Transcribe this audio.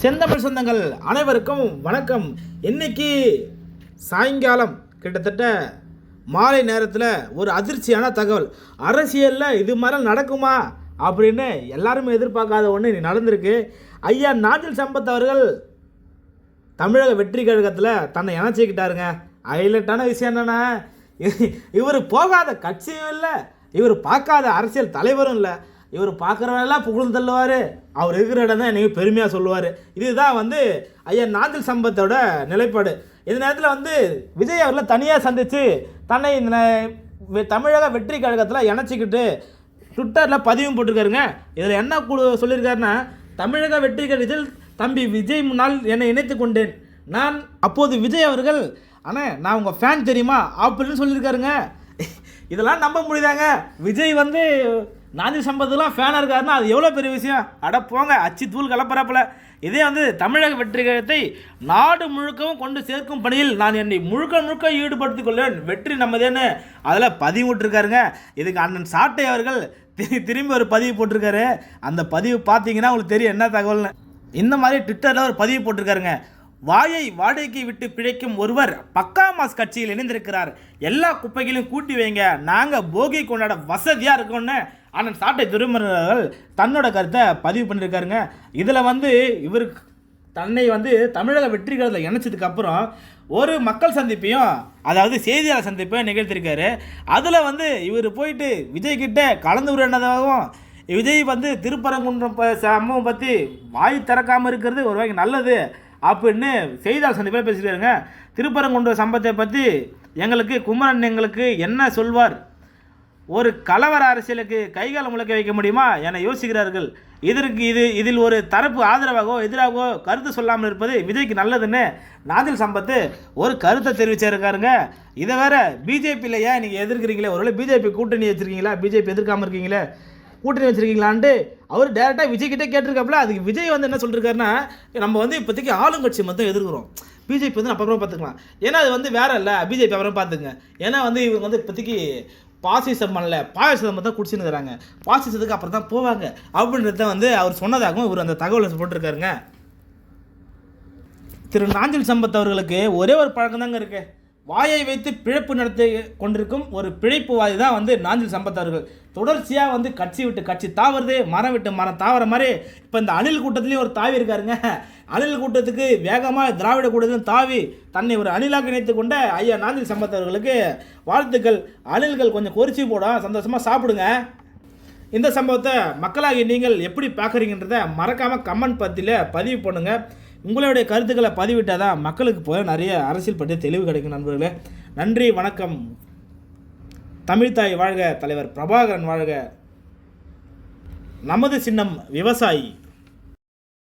செந்தமிழ் சொந்தங்கள் அனைவருக்கும் வணக்கம். இன்னைக்கு சாயங்காலம் கிட்டத்தட்ட மாலை நேரத்தில் ஒரு அதிர்ச்சியான தகவல். அரசியலில் இது மாதிரி நடக்குமா அப்படின்னு எல்லாருமே எதிர்பார்க்காத ஒன்று நீ நடந்திருக்கு. ஐயா நாஞ்சில் சம்பத் அவர்கள் தமிழக வெற்றி கழகத்தில் தன்னை இணைச்சிக்கிட்டாருங்க. ஹைலைட்டான விஷயம் என்னன்னா இவர் போகாத கட்சியும் இல்லை இவர் பார்க்காத அரசியல் தலைவரும் இல்லை. இவர் பார்க்குறவரெல்லாம் புகழ்ந்து தள்ளுவார். அவர் இருக்கிற இடம் தான் எனக்கு பெருமையாக சொல்லுவார். இதுதான் வந்து ஐயா நாஞ்சில் சம்பத்தோட நிலைப்பாடு. இந்த நேரத்தில் வந்து விஜய் அவரில் தனியாக சந்தித்து தன்னை இந்த தமிழக வெற்றி கழகத்தில் இணைச்சிக்கிட்டு ட்விட்டரில் பதிவும் போட்டிருக்காருங்க. இதில் என்ன கு- சொல்லியிருக்காருன்னா தமிழக வெற்றி கழகத்தில் தம்பி விஜய் முன்னால் என்னை இணைத்து கொண்டேன். நான் அப்போது விஜய் அவர்கள் அண்ணே நான் உங்கள் ஃபேன் தெரியுமா? அப்படின்னு சொல்லியிருக்காருங்க. இதெல்லாம் நம்ப முடியுதாங்க? விஜய் வந்து நாஞ்சி சம்பத்துலாம் ஃபேனாக இருக்காருன்னா அது எவ்வளோ பெரிய விஷயம்? அட போங்க அச்சு தூள் கலப்பரப்பில். இதே வந்து தமிழக வெற்றி கழகத்தை நாடு முழுக்கவும் கொண்டு சேர்க்கும் பணியில் நான் என்னை முழுக்க முழுக்க ஈடுபடுத்திக் கொள்வேன் வெற்றி நம்மதேன்னு அதில் பதிவு விட்டுருக்காருங்க இதுக்கு அண்ணன் சாட்டை அவர்கள் தி- திரும்பி ஒரு பதிவு போட்டிருக்காரு. அந்த பதிவு பார்த்தீங்கன்னா உங்களுக்கு தெரியும் என்ன தகவல்னு. இந்த மாதிரி ட்விட்டரில் ஒரு பதிவு போட்டிருக்காருங்க. வாயை வாடகைக்கு விட்டு பிழைக்கும் ஒருவர் பக்கா மாஸ் கட்சியில் இணைந்திருக்கிறார். எல்லா குப்பைகளையும் கூட்டி வைங்க. நாங்கள் போகி கொண்டாட வசதியாக இருக்கோம்னு அண்ணன் சாட்டை திருமணர்கள் தன்னோட கருத்தை பதிவு பண்ணியிருக்காருங்க. இதில் வந்து இவருக்கு தன்னை வந்து தமிழக வெற்றி கழகத்தில் இணைச்சதுக்கு அப்புறம் ஒரு மக்கள் சந்திப்பையும் அதாவது செய்தியாளர் சந்திப்பையும் நிகழ்த்திருக்காரு அதில் வந்து இவர் போயிட்டு விஜய்கிட்ட கலந்து உரையாடதாகவும் விஜய் வந்து திருப்பரங்குன்றம் சம்பவம் பற்றி வாய் திறக்காமல் இருக்கிறது ஒரு வகைக்கு நல்லது அப்படின்னு செய்தியாளர் சந்திப்பில் பேசியிருக்காருங்க. திருப்பரங்குன்ற சம்பவத்தை பற்றி எங்களுக்கு குமரன் எங்களுக்கு என்ன சொல்வார்? ஒரு கலவர அரசியலுக்கு கைகால முழக்க வைக்க முடியுமா என யோசிக்கிறார்கள். இதற்கு இது இதில் ஒரு தரப்பு ஆதரவாகவோ எதிராகவோ கருத்து சொல்லாமல் இருப்பது விஜய்க்கு நல்லதுன்னு நாதில் சம்பத்து ஒரு கருத்தை தெரிவிச்சிருக்காருங்க இதை வேற பிஜேபியில் ஏன் நீங்கள் எதிர்க்கிறீங்களே? ஒருவேளை பிஜேபி கூட்டணி வச்சிருக்கீங்களா? பிஜேபி எதிர்க்காமல் இருக்கீங்களே? கூட்டணி வச்சிருக்கீங்களான்ட்டு அவர் டேரெக்டாக விஜய் கிட்டே கேட்டிருக்காப்புல. அதுக்கு விஜய் வந்து என்ன சொல்லிருக்காருன்னா நம்ம வந்து இப்போதைக்கு ஆளுங்கட்சி மட்டும் எதிர்க்கிறோம். பிஜேபி வந்து அப்புறம் பார்த்துக்கலாம். ஏன்னா அது வந்து வேற இல்லை. பிஜேபி அப்புறம் பார்த்துங்க. ஏன்னா வந்து இவங்க வந்து இப்போதைக்கு பாசிசம் பண்ணல. பாயசம் தான் குடிச்சுன்னு இருக்கிறாங்க பாசிசத்துக்கு அப்புறம் தான் போவாங்க. அப்படின்றத வந்து அவர் சொன்னதாகவும் இவர் அந்த தகவலை போட்டிருக்காருங்க. திரு. நாஞ்சில் சம்பத் அவர்களுக்கு ஒரே ஒரு பழக்கம் தாங்க இருக்குது வாயை வைத்து பிழைப்பு நடத்தி கொண்டிருக்கும் ஒரு பிழைப்புவாதி தான் வந்து நாஞ்சில் சம்பத் அவர்கள். தொடர்ச்சியாக வந்து கட்சி விட்டு கட்சி தாவறது மரம் விட்டு மரம் தாவற மாதிரி இப்போ இந்த அணில் கூட்டத்துலேயும் ஒரு தாவி இருக்காருங்க. அணில் கூட்டத்துக்கு வேகமாக திராவிட கூட்டத்திலும் தாவி தன்னை ஒரு அணிலாக இணைத்து கொண்ட ஐயா நாஞ்சில் சம்பத் அவர்களுக்கு வாழ்த்துக்கள். அணில்கள் கொஞ்சம் கொறிச்சி போடும் சந்தோஷமாக சாப்பிடுங்க. இந்த சம்பவத்தை மக்களாகி நீங்கள் எப்படி பார்க்குறீங்கன்றத மறக்காமல் கமெண்ட் பத்தியில் பதிவு பண்ணுங்கள் உங்களுடைய கருத்துக்களை பதிவிட்டால் தான் மக்களுக்கு போக நிறைய அரசியல் பற்றி தெளிவு கிடைக்கும் நண்பர்களே. நன்றி வணக்கம். தமிழ்தாய் வாழ்க தலைவர் பிரபாகரன் வாழ்க. நமது சின்னம் விவசாயி.